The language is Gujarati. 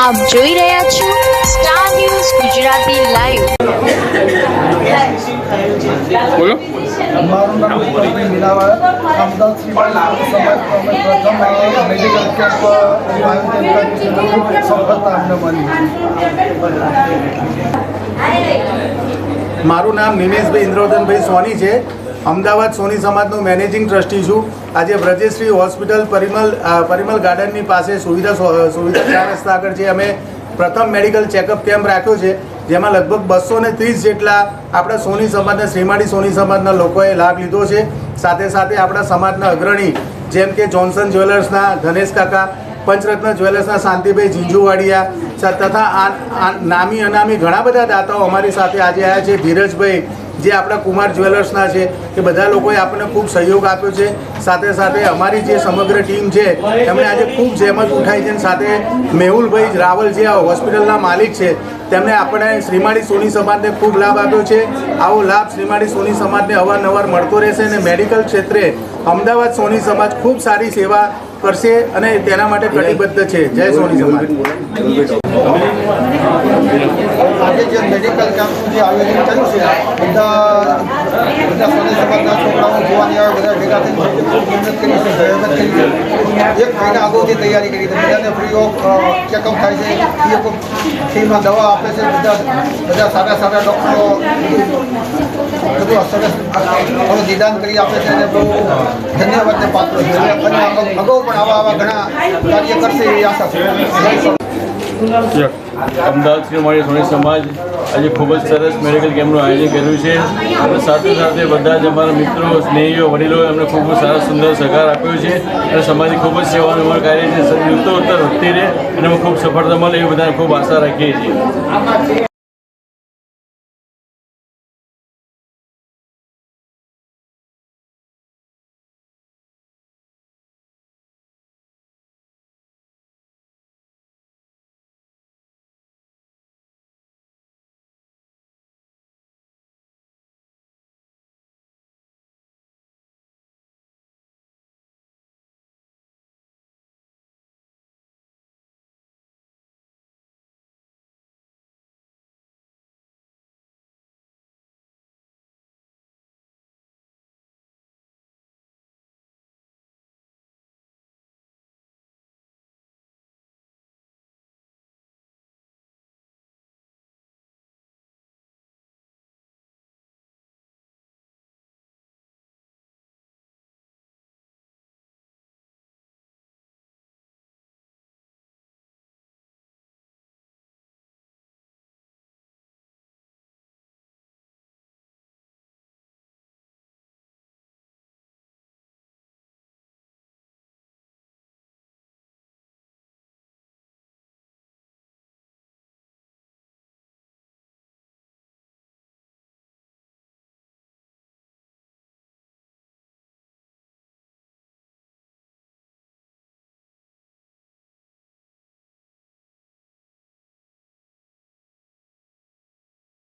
આપ જોઈ રહ્યા છો સ્ટાર ન્યૂઝ ગુજરાતી લાઈવ બોલો. મારું નામ અમદાવાદ સમાજ પ્રથમ મેડિકલ કેમ્પ આયોજન સફળતા અમને મળી મારું નામ નિમેશભાઈ ઇન્દ્રવર્ધનભાઈ સોની છે. અમદાવાદ સોની સમાજનો મેનેજિંગ ટ્રસ્ટી છું. આજે વ્રજેશ્રી હોસ્પિટલ પરિમલ પરિમલ ગાર્ડનની પાસે સુવિધા સુવિધા ચાર રસ્તા આગળ છે. અમે પ્રથમ મેડિકલ ચેકઅપ કેમ્પ રાખ્યો છે, જેમાં લગભગ બસો ને ત્રીસ જેટલા આપણા સોની સમાજના, શ્રીમાળી સોની સમાજના લોકોએ લાભ લીધો છે. સાથે સાથે આપણા સમાજના અગ્રણી, જેમ કે જોન્સન જ્વેલર્સના ધનેશ કાકા, પંચરત્ન જ્વેલર્સના શાંતિભાઈ ઝીંઝુવાડિયા સ- તથા આ નામી અનામી ઘણા બધા દાતાઓ અમારી સાથે આજે આવ્યા છે. ધીરજભાઈ જે આપણા કુમાર જ્વેલર્સના છે એ બધા લોકોએ આપણને ખૂબ સહયોગ આપ્યો છે. સાથે સાથે અમારી જે સમગ્ર ટીમ છે એમણે આજે ખૂબ જહેમત ઉઠાઈ છે સાથે મેહુલભાઈ રાવલ જે હોસ્પિટલના માલિક છે તેમણે આપણે શ્રીમાળી સોની સમાજને ખૂબ લાભ આપ્યો છે. આવો લાભ શ્રીમાળી સોની સમાજને અવારનવાર મળતો રહેશે અને મેડિકલ ક્ષેત્રે અમદાવાદ સોની સમાજ ખૂબ સારી સેવા કરશે અને તેના માટે કટિબદ્ધ છે. જય સોની સમાજ. જે મેડિકલ કેમ્પનું જે આયોજન કર્યું છે, બધા બધા સોની સમાજના છોકરાઓ જોવાની આવે, બધા ભેગા થઈને મહેનત કરી છે મહેનત કરી છે. એક મહિના અગાઉથી તૈયારી કરી છે, બધાને ફ્રી ઓફ ચેકઅપ થાય છે ફ્રી ઓફ ફ્રીમાં દવા આપે છે, બધા બધા સારા સારા ડૉક્ટરો બધું સરસ ઘણું નિદાન કરી આપે છે અને બહુ ધન્યવાદને પાત્ર છે. અને અગાઉ પણ આવા આવા ઘણા કાર્ય કરશે એવી આશા છે. અમદાવાદ શ્રી માળી સોની સમાજ આજે ખૂબ જ સરસ મેડિકલ કેમ્પનું આયોજન કર્યું છે. અને સાથે સાથે બધા જ અમારા મિત્રો, સ્નેહીઓ વડીલો એમને ખૂબ સારા, સુંદર સહકાર આપ્યો છે. અને સમાજની ખૂબ જ સેવાનું અમારું કાર્ય છે. ઉત્તર વધતી રહે અને ખૂબ સફળતા મળે એ બધાને ખૂબ આશા રાખીએ છીએ.